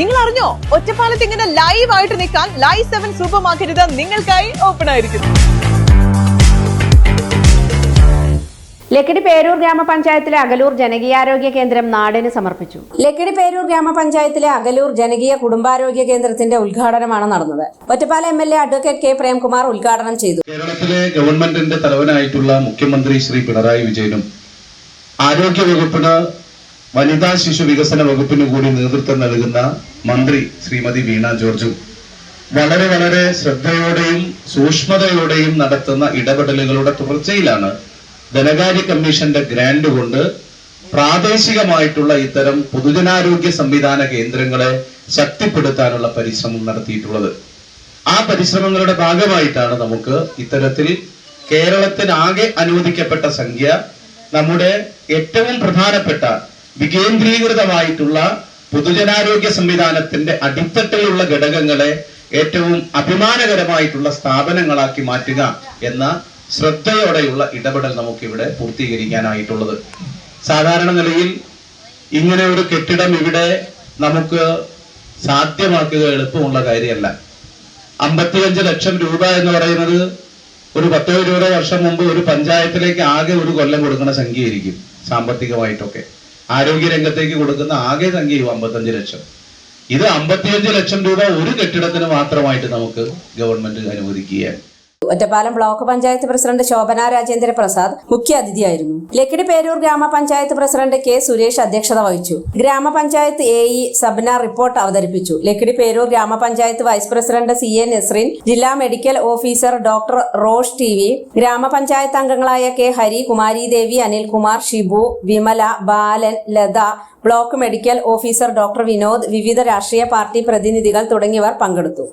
നിങ്ങൾ അറിഞ്ഞോ ഒറ്റപ്പാലത്ത് ഇങ്ങനെ ലൈവ് ആയിട്ട് നിൽക്കാൻ ലൈവ് സെവൻ സൂപ്പർ മാർക്കറ്റ് നിങ്ങൾക്കായി ഓപ്പൺ ആയിരിക്കുന്നു. ലക്കിടി പേരൂർ ഗ്രാമപഞ്ചായത്തിലെ അകലൂർ ജനകീയാരോഗ്യ കേന്ദ്രം നാടിന് സമർപ്പിച്ചു. ലക്കിടി പേരൂർ ഗ്രാമപഞ്ചായത്തിലെ അകലൂർ ജനകീയ കുടുംബാരോഗ്യ കേന്ദ്രത്തിന്റെ ഉദ്ഘാടനമാണ് നടന്നത്. Ottapala M L A advocate K Premkumar ഉദ്ഘാടനം ചെയ്തു. കേരളത്തിലെ ഗവൺമെന്റിന്റെ തലവനായിട്ടുള്ള മുഖ്യമന്ത്രി ശ്രീ പിണറായി വിജയനും ആരോഗ്യ വകുപ്പിന് വനിതാ ശിശു വികസന വകുപ്പിന് കൂടി നേതൃത്വം നൽകുന്ന മന്ത്രി ശ്രീമതി വീണ ജോർജും വളരെ വളരെ ശ്രദ്ധയോടെയും സൂക്ഷ്മതയോടെയും നടത്തുന്ന ഇടപെടലുകളുടെ തുടർച്ചയിലാണ് ധനകാര്യ കമ്മീഷന്റെ ഗ്രാൻഡ് കൊണ്ട് പ്രാദേശികമായിട്ടുള്ള ഇത്തരം പൊതുജനാരോഗ്യ സംവിധാന കേന്ദ്രങ്ങളെ ശക്തിപ്പെടുത്താനുള്ള പരിശ്രമം നടത്തിയിട്ടുള്ളത്. ആ പരിശ്രമങ്ങളുടെ ഭാഗമായിട്ടാണ് നമുക്ക് ഇത്തരത്തിൽ കേരളത്തിനാകെ അനുവദിക്കപ്പെട്ട സംഖ്യ നമ്മുടെ ഏറ്റവും പ്രധാനപ്പെട്ട വികേന്ദ്രീകൃതമായിട്ടുള്ള പൊതുജനാരോഗ്യ സംവിധാനത്തിന്റെ അടിത്തട്ടിലുള്ള ഘടകങ്ങളെ ഏറ്റവും അഭിമാനകരമായിട്ടുള്ള സ്ഥാപനങ്ങളാക്കി മാറ്റുക എന്ന ശ്രദ്ധയോടെയുള്ള ഇടപെടൽ നമുക്കിവിടെ പൂർത്തീകരിക്കാനായിട്ടുള്ളത്. സാധാരണ നിലയിൽ ഇങ്ങനെ ഒരു കെട്ടിടം ഇവിടെ നമുക്ക് സാധ്യമാക്കുക എളുപ്പമുള്ള കാര്യമല്ല. അമ്പത്തിയഞ്ച് ലക്ഷം രൂപ എന്ന് പറയുന്നത് ഒരു പത്തോ ഇരുപതോ വർഷം മുമ്പ് ഒരു പഞ്ചായത്തിലേക്ക് ആകെ ഒരു കൊല്ലം കൊടുക്കുന്ന സംഖ്യയായിരിക്കും സാമ്പത്തികമായിട്ടൊക്കെ. ആരോഗ്യ രംഗത്തേക്ക് കൊടുക്കുന്ന ആകെ സംഖ്യയും അമ്പത്തഞ്ച് ലക്ഷം. ഇത് അമ്പത്തിയഞ്ച് ലക്ഷം രൂപ ഒരു കെട്ടിടത്തിന് മാത്രമായിട്ട് നമുക്ക് ഗവൺമെന്റ് അനുവദിക്കുകയാണ്. ഒറ്റപ്പാലം ബ്ലോക്ക് പഞ്ചായത്ത് പ്രസിഡന്റ് ശോഭന രാജേന്ദ്ര പ്രസാദ് മുഖ്യ അതിഥിയായിരുന്നു ലക്കിടി പേരൂർ ഗ്രാമപഞ്ചായത്ത് പ്രസിഡന്റ് കെ സുരേഷ് അധ്യക്ഷത വഹിച്ചു. ഗ്രാമപഞ്ചായത്ത് എ ഇ സബ്ന റിപ്പോർട്ട് അവതരിപ്പിച്ചു. ലക്കിടി പേരൂർ ഗ്രാമപഞ്ചായത്ത് vice president C A Nasreen ജില്ലാ medical officer doctor Rosh T V ഗ്രാമപഞ്ചായത്ത് അംഗങ്ങളായ K Hari Kumari Devi Anilkumar Shibu Vimala Balan Latha block medical officer doctor Vinod വിവിധ രാഷ്ട്രീയ പാർട്ടി പ്രതിനിധികൾ തുടങ്ങിയവർ പങ്കെടുത്തു.